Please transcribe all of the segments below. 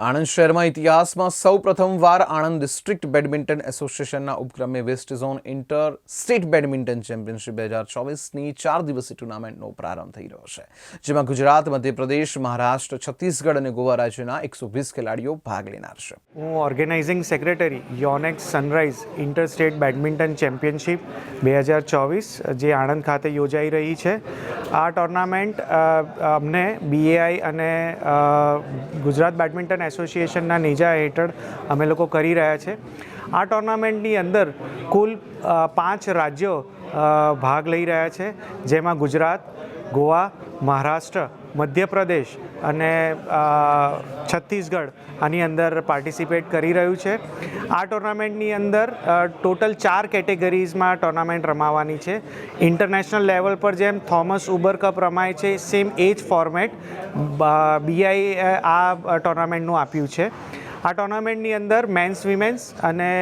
આણંદ શહેરમાં ઇતિહાસમાં સૌ પ્રથમવાર આણંદ ડિસ્ટ્રિક્ટ બેડમિન્ટન એસોસિએશનના ઉપક્રમે west zone inter state badminton championship બે હજાર ચોવીસની ચાર દિવસીય ટુર્નામેન્ટનો પ્રારંભ થઈ રહ્યો છે, જેમાં ગુજરાત, મધ્યપ્રદેશ, મહારાષ્ટ્ર, છત્તીસગઢ અને ગોવા રાજ્યના એકસો વીસ ખેલાડીઓ ભાગ લેનાર છે. હું organising secretary Yonex Sunrise inter state badminton championship બે હજાર ચોવીસ, જે આણંદ ખાતે યોજાઈ રહી છે. આ ટુર્નામેન્ટ અમને બીએઆઈ અને ગુજરાત બેડમિન્ટન એસોસિએશનના નેજા હેઠળ અમે લોકો કરી રહ્યા છે. આ ટુર્નામેન્ટની અંદર કુલ પાંચ રાજ્યો ભાગ લઈ રહ્યા છે, જેમાં ગુજરાત ગોવા, મહારાષ્ટ્ર, મધ્યપ્રદેશ અને છત્તીસગઢ આની અંદર પાર્ટિસિપેટ કરી રહ્યું છે. આ ટુર્નામેન્ટની અંદર ટોટલ ચાર કેટેગરીઝમાં ટુર્નામેન્ટ રમાવાની છે. ઇન્ટરનેશનલ લેવલ પર જેમ થોમસ ઉબર કપ રમાય છે સેમ એ જ ફોર્મેટ બીઆઈ આ ટુર્નામેન્ટનું આપ્યું છે. આ ટુર્નામેન્ટની અંદર મેન્સ વિમેન્સ અને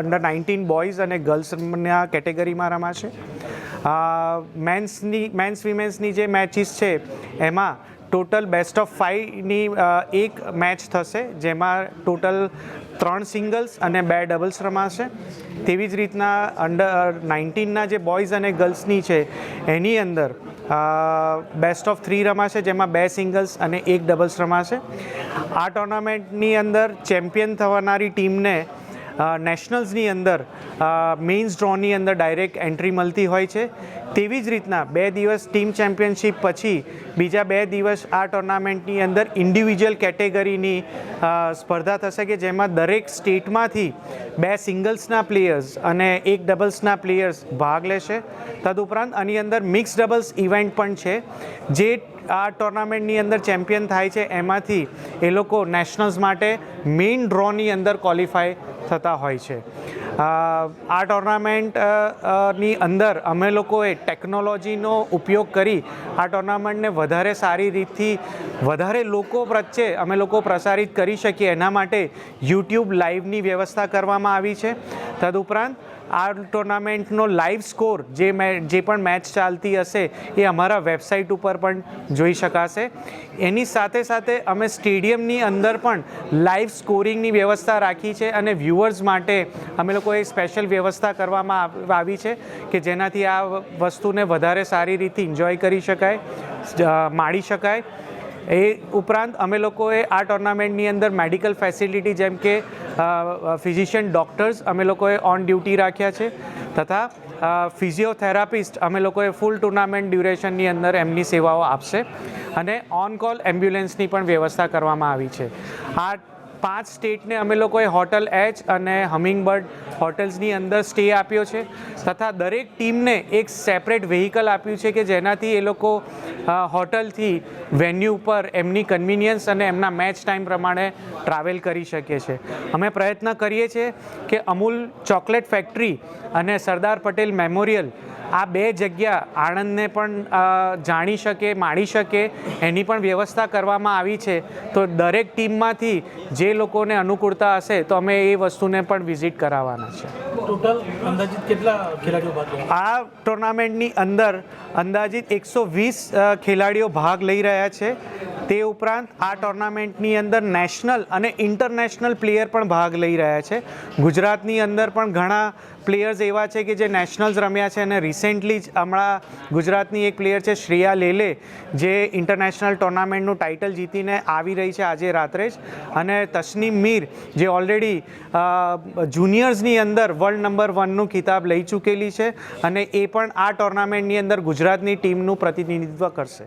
અંડર નાઇન્ટીન બોયઝ અને ગર્લ્સના કેટેગરીમાં રમાશે. મેન્સની મેન્સ વિમેન્સની જે મેચિસ છે, એમાં ટોટલ બેસ્ટ ઓફ ફાઇવની એક મેચ થશે, જેમાં ટોટલ ત્રણ સિંગલ્સ અને બે ડબલ્સ રમાશે. તેવી જ રીતના અંડર નાઇન્ટીનના જે બોયઝ અને ગર્લ્સની છે, એની અંદર બેસ્ટ ઓફ થ્રી રમાશે, જેમાં બે સિંગલ્સ અને એક ડબલ્સ રમાશે. આ ટુર્નામેન્ટની અંદર ચેમ્પિયન થવાનારી ટીમને નેશનલ્સની અંદર મેઇન્સ ડ્રોની અંદર ડાયરેક્ટ એન્ટ્રી મળતી હોય છે. તેવી જ રીતના બે દિવસ ટીમ ચેમ્પિયનશિપ પછી બીજા બે દિવસ આ ટુર્નામેન્ટની અંદર ઇન્ડિવિજ્યુઅલ કેટેગરીની સ્પર્ધા થશે કે જેમાં દરેક સ્ટેટમાંથી બે સિંગલ્સના પ્લેયર્સ અને એક ડબલ્સના પ્લેયર્સ ભાગ લેશે. તદુપરાંત આની અંદર મિક્સ ડબલ્સ ઇવેન્ટ પણ છે. જે આ ટુર્નામેન્ટની અંદર ચેમ્પિયન થાય છે, એમાંથી એ લોકો નેશનલ્સ માટે મેઇન ડ્રોની અંદર ક્વોલિફાય થતા હોય છે. આ ટુર્નામેન્ટ અ, અ, ની અંદર અમે લોકોએ ટેકનોલોજીનો ઉપયોગ કરી આ ટોર્નામેન્ટને વધારે સારી રીતથી વધારે લોકો પ્રત્યે અમે લોકો પ્રસારિત કરી શકીએ એના માટે યુટ્યુબ લાઈવની વ્યવસ્થા કરવામાં આવી છે. તદુપરાંત આ ટુર્નામેન્ટનો લાઈવ સ્કોર જે જે પણ મેચ ચાલતી હશે એ અમારા વેબસાઇટ ઉપર પણ જોઈ શકાશે. એની સાથે સાથે અમે સ્ટેડિયમની અંદર પણ લાઈવ સ્કોરિંગની વ્યવસ્થા રાખી છે અને વ્યૂઅર્સ માટે અમે લોકોએ સ્પેશિયલ વ્યવસ્થા કરવામાં આવી છે કે જેનાથી આ વસ્તુને વધારે સારી રીતે એન્જોય કરી શકાય માણી શકાય એ ઉપરાંત અમે લોકોએ આ ટુર્નામેન્ટની અંદર મેડિકલ ફેસિલિટી જેમ કે ફિઝિશિયન ડૉક્ટર્સ અમે લોકોએ ઓન ડ્યુટી રાખ્યા છે તથા ફિઝિયોથેરાપિસ્ટ અમે લોકોએ ફૂલ ટુર્નામેન્ટ ડ્યુરેશનની અંદર એમની સેવાઓ આપશે અને ઓન કોલ એમ્બ્યુલન્સની પણ વ્યવસ્થા કરવામાં આવી છે. આ પાંચ સ્ટેટને અમે લોકોએ હોટલ એચ અને હમિંગબર્ડ હોટલ્સની અંદર સ્ટે આપ્યો છે તથા દરેક ટીમને એક સેપરેટ વેહિકલ આપ્યું છે કે જેનાથી એ લોકો હોટલથી વેન્યુ પર એમની કન્વિનિયન્સ અને એમના મેચ ટાઈમ પ્રમાણે ટ્રાવેલ કરી શકીએ છે અમે પ્રયત્ન કરીએ છીએ કે અમૂલ ચોકલેટ ફેક્ટરી અને સરદાર પટેલ મેમોરિયલ આ બે જગ્યા આણંદને પણ જાણી શકે માણી શકે એની પણ વ્યવસ્થા કરવામાં આવી છે. તો દરેક ટીમમાંથી જે લોકોને અનુકૂળતા હશે તો અમે એ વસ્તુને પણ વિઝિટ કરાવવાના છે. ટોટલ અંદાજિત કેટલા ખેલાડીઓ આ ટુર્નામેન્ટની અંદર અંદાજિત એકસો વીસ ખેલાડીઓ ભાગ લઈ રહ્યા છે. તે ઉપરાંત આ ટુર્નામેન્ટની અંદર નેશનલ અને ઇન્ટરનેશનલ પ્લેયર પણ ભાગ લઈ રહ્યા છે. ગુજરાતની અંદર પણ ઘણા પ્લેયર્સ એવા છે કે જે નેશનલ્સ રમ્યા છે અને રિસેન્ટલી જ હમણાં ગુજરાતની એક પ્લેયર છે શ્રેયા લેલે, જે ઇન્ટરનેશનલ ટુર્નામેન્ટનું ટાઇટલ જીતીને આવી રહી છે આજે રાત્રે જ. અને તસનીમ મીર, જે ઓલરેડી જુનિયર્સની અંદર વર્લ્ડ નંબર વનનું ખિતાબ લઈ ચૂકેલી છે અને એ પણ આ ટુર્નામેન્ટની અંદર ગુજરાતની ટીમનું પ્રતિનિધિત્વ કરશે.